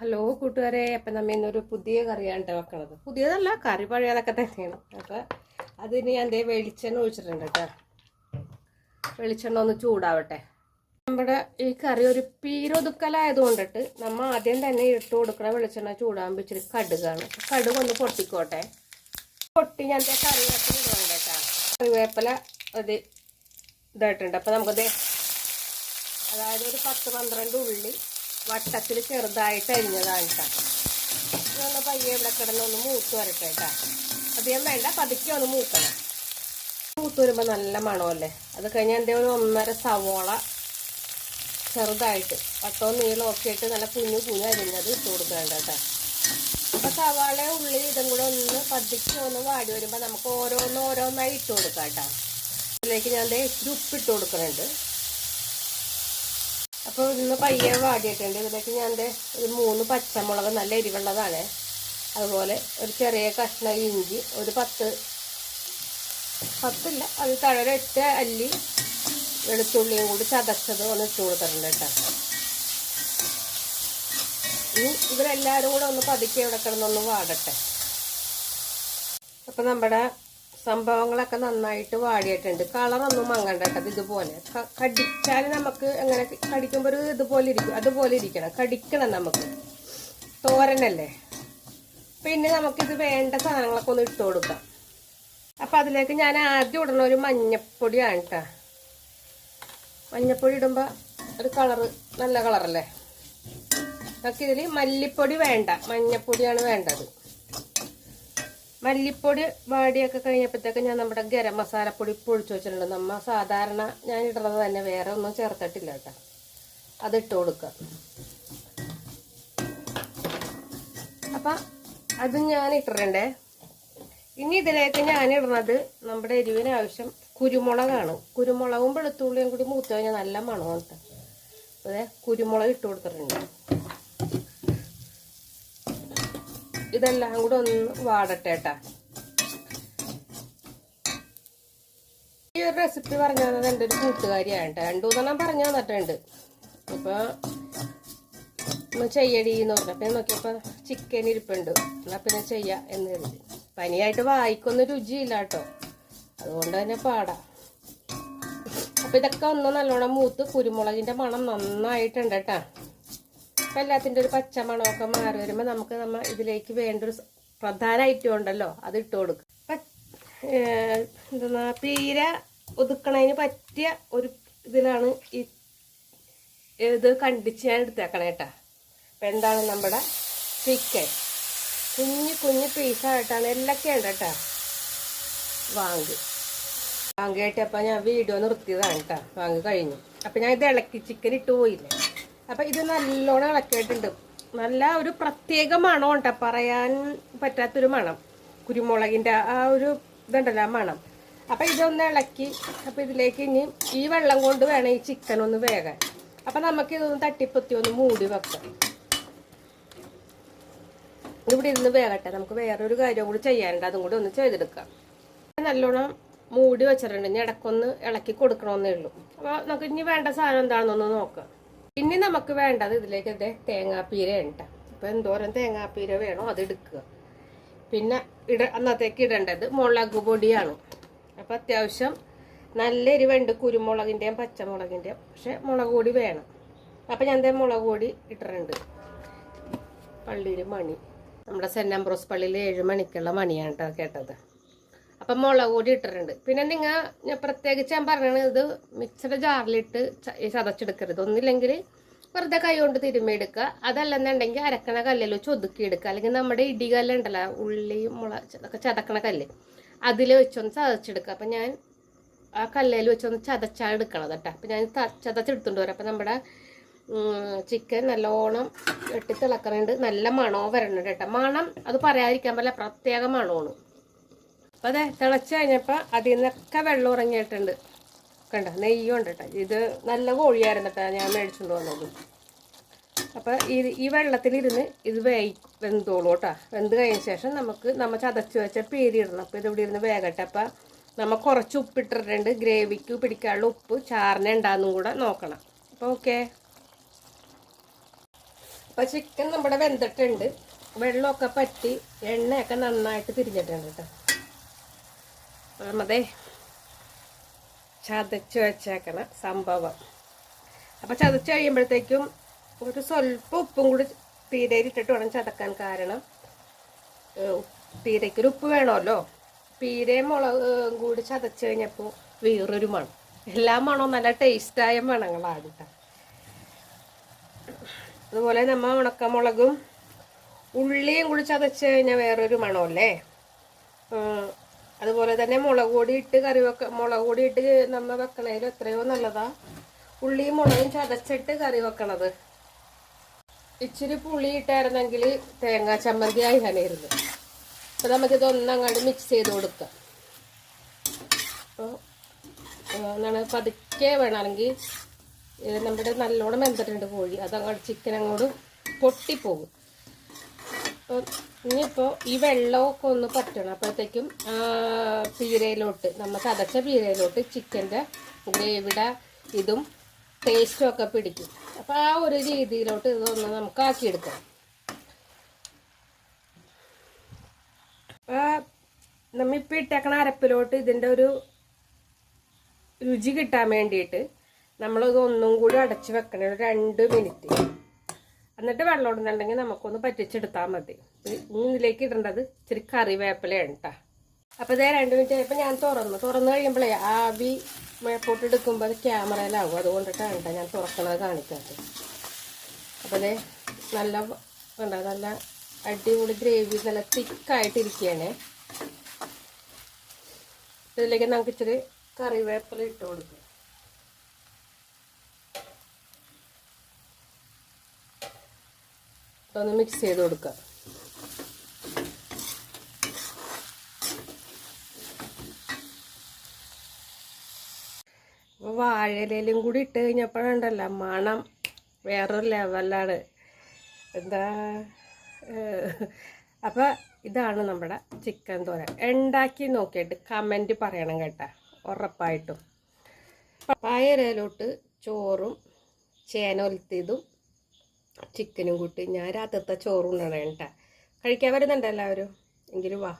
Hello കൂട്ടുകാരെ. അപ്പം നമ്മ ഇന്നൊരു പുതിയ കറിയാണ് വെക്കണത്. പുതിയതല്ല കറി പഴയതൊക്കെ തന്നെയാണ്. അപ്പം അതിന് ഞാൻ ദേ വെളിച്ചെണ്ണ ഒഴിച്ചിട്ടുണ്ട് കേട്ടോ. വെളിച്ചെണ്ണ ഒന്ന് ചൂടാവട്ടെ. നമ്മുടെ ഈ കറി ഒരു പീരൊതുക്കലായത് കൊണ്ടിട്ട് നമ്മ ആദ്യം തന്നെ ഇട്ട് കൊടുക്കണ വെളിച്ചെണ്ണ ചൂടാകുമ്പോൾ ഇച്ചിരി കടുകാണ്. കടുക് ഒന്ന് പൊട്ടിക്കോട്ടെ. പൊട്ടി ഞാൻ കറിവേപ്പില ഇടുന്നുണ്ട് കേട്ടോ. കറിവേപ്പില ഒരു ഇതായിട്ടുണ്ട്. അപ്പം നമുക്കത് അതായത് ഒരു പത്ത് പന്ത്രണ്ട് ഉള്ളി വട്ടത്തിൽ ചെറുതായിട്ട് അരിഞ്ഞതാണ് കേട്ടോ ഇതൊന്ന് പയ്യെ ഇവിടെ കിടന്ന് ഒന്ന് മൂത്ത് വരട്ടെ കേട്ടോ അധികം വേണ്ട പതുക്കെ ഒന്ന് മൂക്കണം മൂത്ത് വരുമ്പോൾ നല്ല മണമല്ലേ? അത് കഴിഞ്ഞ് എന്റെ ഒരു ഒന്നര സവോള ചെറുതായിട്ട് വട്ടവും നീളമൊക്കെ ഇട്ട് നല്ല കുഞ്ഞു കുഞ്ഞു അരിഞ്ഞത് ഇട്ട് കൊടുക്കേണ്ട കേട്ടോ അപ്പോൾ സവാള ഉള്ളി ഇതും കൂടെ ഒന്ന് പതുക്കെ ഒന്ന് വാടി വരുമ്പോൾ നമുക്ക് ഓരോന്ന് ഓരോന്നായി ഇട്ട് കൊടുക്കാം കേട്ടോ അതിലേക്ക് ഞാൻ ഇച്ചിരി ഉപ്പിട്ട് കൊടുക്കുന്നുണ്ട്. അപ്പോൾ ഇന്ന് പയ്യെ വാടിയിട്ടുണ്ട്. ഇതിലേക്ക് ഞാൻ ഒരു മൂന്ന് പച്ചമുളക് നല്ല എരിവുള്ളതാണ്. അതുപോലെ ഒരു ചെറിയ കഷ്ണം ഇഞ്ചി ഒരു പത്ത് പത്തില്ല അത് താഴെ ഒറ്റ അല്ലി വെളുത്തുള്ളിയും കൂടി ചതച്ചത് ഒന്ന് ഇട്ട് കൊടുത്തിട്ടുണ്ട് കേട്ടോ. ഇനി ഇവരെല്ലാവരും കൂടെ ഒന്ന് പതുക്കെ ഇവിടെ കിടന്നൊന്ന് വാടട്ടെ. അപ്പം നമ്മുടെ സംഭവങ്ങളൊക്കെ നന്നായിട്ട് വാടിയിട്ടുണ്ട്. കളറൊന്നും മങ്ങണ്ട കേട്ടത് ഇതുപോലെ. കടിച്ചാൽ നമുക്ക് എങ്ങനെ കടിക്കുമ്പോൾ ഒരു ഇതുപോലെ ഇരിക്കും. അതുപോലെ ഇരിക്കണം. കടിക്കണം നമുക്ക്. തോരനല്ലേ? പിന്നെ നമുക്കിത് വേണ്ട സാധനങ്ങളൊക്കെ ഒന്ന് ഇട്ട് കൊടുക്കാം. അപ്പം അതിലേക്ക് ഞാൻ ആദ്യം ഇടണ ഒരു മഞ്ഞപ്പൊടിയാണ് കേട്ടോ. മഞ്ഞപ്പൊടി ഇടുമ്പോൾ ഒരു കളറ് നല്ല കളറല്ലേ? നമുക്കിതിൽ മല്ലിപ്പൊടി വേണ്ട. മഞ്ഞപ്പൊടിയാണ് വേണ്ടത്. മല്ലിപ്പൊടി വാടിയൊക്കെ കഴിഞ്ഞപ്പോഴത്തേക്ക് ഞാൻ നമ്മുടെ ഗരം മസാലപ്പൊടി പൊഴിച്ചു വെച്ചിട്ടുണ്ട്. നമ്മൾ സാധാരണ ഞാൻ ഇടുന്നത് തന്നെ വേറെ ഒന്നും ചേർത്തിട്ടില്ല കേട്ടോ. അതിട്ട് കൊടുക്കുക. അപ്പം അത് ഞാൻ ഇട്ടിട്ടുണ്ടേ ഇനി ഇതിലേക്ക് ഞാൻ ഇടുന്നത് നമ്മുടെ എരിവിന് ആവശ്യം കുരുമുളകാണ്. കുരുമുളകും വെളുത്തുള്ളിയും കൂടി മൂത്ത് കഴിഞ്ഞാൽ നല്ല മണമാണ് അതെ കുരുമുളക് ഇട്ട് കൊടുത്തിട്ടുണ്ട്. ഇതെല്ലാം കൂടെ ഒന്ന് വാടട്ടെ ഈ ഒരു റെസിപ്പി പറഞ്ഞു തന്നത് എന്റെ ഒരു കൂട്ടുകാരിയാണ് കേട്ടോ രണ്ടു മൂന്നെണ്ണം പറഞ്ഞു തന്നിട്ടുണ്ട്. അപ്പൊ ഒന്ന് ചെയ്യടി എന്ന് പറഞ്ഞു. നോക്കിയപ്പോൾ ചിക്കൻ ഇരിപ്പുണ്ട്. എന്നാൽ പിന്നെ ചെയ്യാം എന്ന് കരുതി. പനിയായിട്ട് വായിക്കൊന്നും രുചിയില്ല കേട്ടോ അതുകൊണ്ട് തന്നെ പാടാം. അപ്പം ഇതൊക്കെ ഒന്ന് നല്ലോണം മൂത്ത് കുരുമുളകിന്റെ മണം നന്നായിട്ടുണ്ട് കേട്ടോ അപ്പം എല്ലാത്തിന്റെ ഒരു പച്ച മണമൊക്കെ മാറി വരുമ്പോൾ നമുക്ക് നമ്മൾ ഇതിലേക്ക് വേണ്ട ഒരു പ്രധാന ഐറ്റം ഉണ്ടല്ലോ അത് ഇട്ട് കൊടുക്കും. എന്താ പീര ഒതുക്കണതിന് പറ്റിയ ഒരു ഇതിലാണ് ഈ ഇത് കണ്ടിച്ച് ഞാൻ എടുത്തേക്കണേ കേട്ടോ. അപ്പം എന്താണ് നമ്മുടെ ചിക്കൻ കുഞ്ഞു കുഞ്ഞു പീസായിട്ടാണ് എല്ലൊക്കെ ഉണ്ട് കേട്ടോ. വാങ്ക്. വാങ്ക് കേട്ടപ്പോൾ ഞാൻ വീഡിയോ നിർത്തിയതാണ് കേട്ടോ. വാങ്ങി കഴിഞ്ഞു. അപ്പം ഞാൻ ഇത് ഇളക്കി ചിക്കൻ ഇട്ട് പോയില്ലേ? അപ്പം ഇത് നല്ലോണം ഇളക്കിയിട്ടുണ്ട്. നല്ല ഒരു പ്രത്യേക മണം ഉണ്ടോ പറയാൻ പറ്റാത്തൊരു മണം. കുരുമുളകിന്റെ ആ ഒരു ഇതുണ്ടല്ലോ ആ മണം. അപ്പം ഇതൊന്ന് ഇളക്കി അപ്പം ഇതിലേക്ക് ഇനി ഈ വെള്ളം കൊണ്ട് വേണം ഈ ചിക്കൻ ഒന്ന് വേകാൻ. അപ്പം നമുക്ക് ഇതൊന്ന് തട്ടിപ്പൊത്തി ഒന്ന് മൂടി വെക്കാം. ഇവിടെ ഇരുന്ന് വേകട്ടെ. നമുക്ക് വേറൊരു കാര്യം കൂടി ചെയ്യാനുണ്ട്. അതും കൂടി ഒന്ന് ചെയ്തെടുക്കാം. നല്ലോണം മൂടി വെച്ചിട്ടുണ്ട്. ഇനി ഇടക്കൊന്ന് ഇളക്കി കൊടുക്കണമെന്നേ ഉള്ളൂ. അപ്പോൾ നമുക്ക് ഇനി വേണ്ട സാധനം എന്താണെന്നൊന്ന് നോക്കാം. ഇനി നമുക്ക് വേണ്ടത് ഇതിലേക്ക് അതെ തേങ്ങാപ്പീര ഉണ്ട് അപ്പോൾ എന്തോരം തേങ്ങാപ്പീര വേണോ അത് എടുക്കുക പിന്നെ ഇട അന്നത്തേക്ക് ഇടേണ്ടത് മുളക് പൊടിയാണ്. അപ്പോൾ അത്യാവശ്യം നല്ല എരിവുണ്ട് കുരുമുളകിന്റെയും പച്ചമുളകിന്റെയും പക്ഷെ മുളക് പൊടി വേണം. അപ്പം ഞാൻ ദേ മുളക് പൊടി ഇട്ടിട്ടുണ്ട്. പള്ളിയിൽ മണി. നമ്മുടെ സെന്റ് അംബ്രോസ് പള്ളിയിൽ ഏഴ് മണിക്കുള്ള മണിയാണ് കേട്ടോ കേട്ടത്. അപ്പം മുളക് പൊടി ഇട്ടിട്ടുണ്ട്. പിന്നെ നിങ്ങൾ ഞാൻ പ്രത്യേകിച്ച് ഞാൻ പറഞ്ഞത് ഇത് മിക്സഡ് ജാറിലിട്ട് ചതച്ചെടുക്കരുത്. ഒന്നില്ലെങ്കിൽ വെറുതെ കൈ കൊണ്ട് തിരുമ്മിയെടുക്കുക. അതല്ലെന്നുണ്ടെങ്കിൽ അരക്കണ കല്ലിൽ വെച്ച് ഒതുക്കിയെടുക്കുക അല്ലെങ്കിൽ നമ്മുടെ ഇടികല്ലുണ്ടല്ലോ ഉള്ളി മുള ഒക്കെ ചതക്കണ കല്ല്. അതിൽ വെച്ചൊന്ന് ചതച്ചെടുക്കുക. അപ്പം ഞാൻ ആ കല്ലിൽ വെച്ചൊന്ന് ചതച്ചാണ് എടുക്കണത് കേട്ടോ. അപ്പം ഞാൻ ചതച്ചെടുത്തുകൊണ്ട് വരാം. അപ്പം നമ്മുടെ ചിക്കൻ നല്ലോണം വെട്ടി തിളക്കണുണ്ട്. നല്ല മണവും വരണുണ്ട് കേട്ടോ. മണം അത് പറയാതിരിക്കാൻ പറ്റില്ല. പ്രത്യേക മണമാണ്. അപ്പോൾ അതെ തിളച്ച് കഴിഞ്ഞപ്പോൾ അതിൽ നിന്നൊക്കെ വെള്ളം ഉറങ്ങിയിട്ടുണ്ട്. കണ്ട? നെയ്യും ഉണ്ട് കേട്ടോ. ഇത് നല്ല കോഴിയായിരുന്നു കേട്ടോ. ഞാൻ മേടിച്ചുകൊണ്ട് വന്നത്. അപ്പോൾ ഈ ഈ വെള്ളത്തിലിരുന്ന് ഇത് വേയി വെന്തോളൂ കേട്ടോ. വെന്ത് കഴിഞ്ഞ ശേഷം നമുക്ക് നമ്മൾ ചതച്ച് വെച്ച പേരി ഇടണം അപ്പോൾ ഇതിവിടെ ഇരുന്ന് വേകട്ടെ. അപ്പോൾ നമ്മൾ കുറച്ച് ഉപ്പിട്ടിട്ടുണ്ട്. ഗ്രേവിക്ക് പിടിക്കാനുള്ള ഉപ്പ് ചാറിനെ ഉണ്ടാകുന്നും കൂടെ നോക്കണം. അപ്പോൾ ഓക്കെ. അപ്പം ചിക്കൻ നമ്മുടെ വെന്തിട്ടുണ്ട്. വെള്ളമൊക്കെ പറ്റി എണ്ണയൊക്കെ നന്നായിട്ട് തിരിഞ്ഞിട്ടുണ്ട് കേട്ടോ. അതെ ചതച്ച് വെച്ചേക്കണ സംഭവം. അപ്പം ചതച്ച് കഴിയുമ്പോഴത്തേക്കും ഒരു സ്വല്പം ഉപ്പും കൂടി പീരയിലിട്ടിട്ട് വേണം ചതക്കാൻ കാരണം പീരയ്ക്കൊരു ഉപ്പ് വേണമല്ലോ. പീരയും മുളകും കൂടി ചതച്ച് കഴിഞ്ഞപ്പോൾ വേറൊരു മണം. എല്ലാ മണവും നല്ല ടേസ്റ്റായ മണങ്ങളാണ് കേട്ടോ അതുപോലെ നമ്മ ഉണക്കമുളകും ഉള്ളിയും കൂടി ചതച്ച് കഴിഞ്ഞാൽ വേറൊരു മണമല്ലേ? അതുപോലെ തന്നെ മുളക് പൊടി ഇട്ട് കറി വെക്ക മുളക് പൊടി ഇട്ട് നമ്മൾ വെക്കണതിൽ എത്രയോ നല്ലതാ. ഉള്ളിയും മുളകും ചതച്ചിട്ട് കറി വെക്കണത്. ഇച്ചിരി പുളി ഇട്ടായിരുന്നെങ്കിൽ തേങ്ങാ ചമ്മന്തി ആയിരുന്നു അപ്പോൾ നമുക്കിത് ഒന്നങ്ങാണ്ട് മിക്സ് ചെയ്ത് കൊടുക്കാം. അപ്പോൾ എന്താണ് പതുക്കെ വേണമെങ്കിൽ നമ്മുടെ നല്ലോണം വെന്തിട്ടുണ്ട് കോഴി. അതങ്ങോട്ട് ചിക്കൻ അങ്ങോട്ട് പൊട്ടിപ്പോകും. അപ്പോൾ ഇനിയിപ്പോൾ ഈ വെള്ളമൊക്കെ ഒന്ന് പറ്റണം അപ്പോഴത്തേക്കും പീരയിലോട്ട് നമ്മൾ കതച്ച പീരയിലോട്ട് ചിക്കന്റെ ഗ്രേവിയുടെ ഇതും ടേസ്റ്റും ഒക്കെ പിടിക്കും. അപ്പോൾ ആ ഒരു രീതിയിലോട്ട് ഇതൊന്ന് നമുക്ക് ആക്കിയെടുക്കാം. നമ്മിപ്പോൾ ഇട്ടേക്കണ അരപ്പിലോട്ട് ഇതിന്റെ ഒരു രുചി കിട്ടാൻ വേണ്ടിയിട്ട് നമ്മളത് ഒന്നും കൂടി അടച്ച് വെക്കണം രണ്ട് മിനിറ്റ് എന്നിട്ട് വെള്ളം ഇടുന്നുണ്ടെങ്കിൽ നമുക്കൊന്ന് പറ്റിച്ചെടുത്താൽ മതി. മൂന്നിലേക്ക് ഇടേണ്ടത് ഇച്ചിരി കറിവേപ്പിലയാണ് കേട്ടോ അപ്പോൾ ഇതേ രണ്ട് മിനിറ്റ് ആയപ്പോൾ ഞാൻ തുറന്നു. തുറന്നു കഴിയുമ്പോഴേ ആവി മേപ്പോട്ട് എടുക്കുമ്പോൾ അത് ക്യാമറയിലാവും. അതുകൊണ്ടിട്ടാണ് കേട്ടോ ഞാൻ തുറക്കണത് കാണിക്കാത്തത് അപ്പോൾ അതേ നല്ല വേണ്ട നല്ല അടിപൊളി ഗ്രേവി നല്ല തിക്കായിട്ടിരിക്കുകയാണ് ഇതിലേക്ക് നമുക്ക് ഇച്ചിരി കറിവേപ്പില ഇട്ട് കൊടുക്കും. ഒന്ന് മിക്സ് ചെയ്ത് കൊടുക്കുക അപ്പോൾ വാഴയിലും കൂടി ഇട്ട് കഴിഞ്ഞപ്പോഴുണ്ടല്ലോ മണം. വേറൊരു ലെവലാണ് എന്താ അപ്പോൾ ഇതാണ് നമ്മുടെ ചിക്കൻ തോരൻ ഉണ്ടാക്കി നോക്കിയിട്ട് കമന്റ് പറയണം കേട്ടാ. ഉറപ്പായിട്ടും. പയരയിലോട്ട് ചോറും ചേന ഒലുത്തിയതും ചിക്കനും കൂട്ടി. ഞാൻ രാത്രിത്തെ ചോറും ഉണ്ടാണ് കേട്ടാ കഴിക്കാൻ വരുന്നുണ്ട് എല്ലാവരും? എങ്കിലും വാ.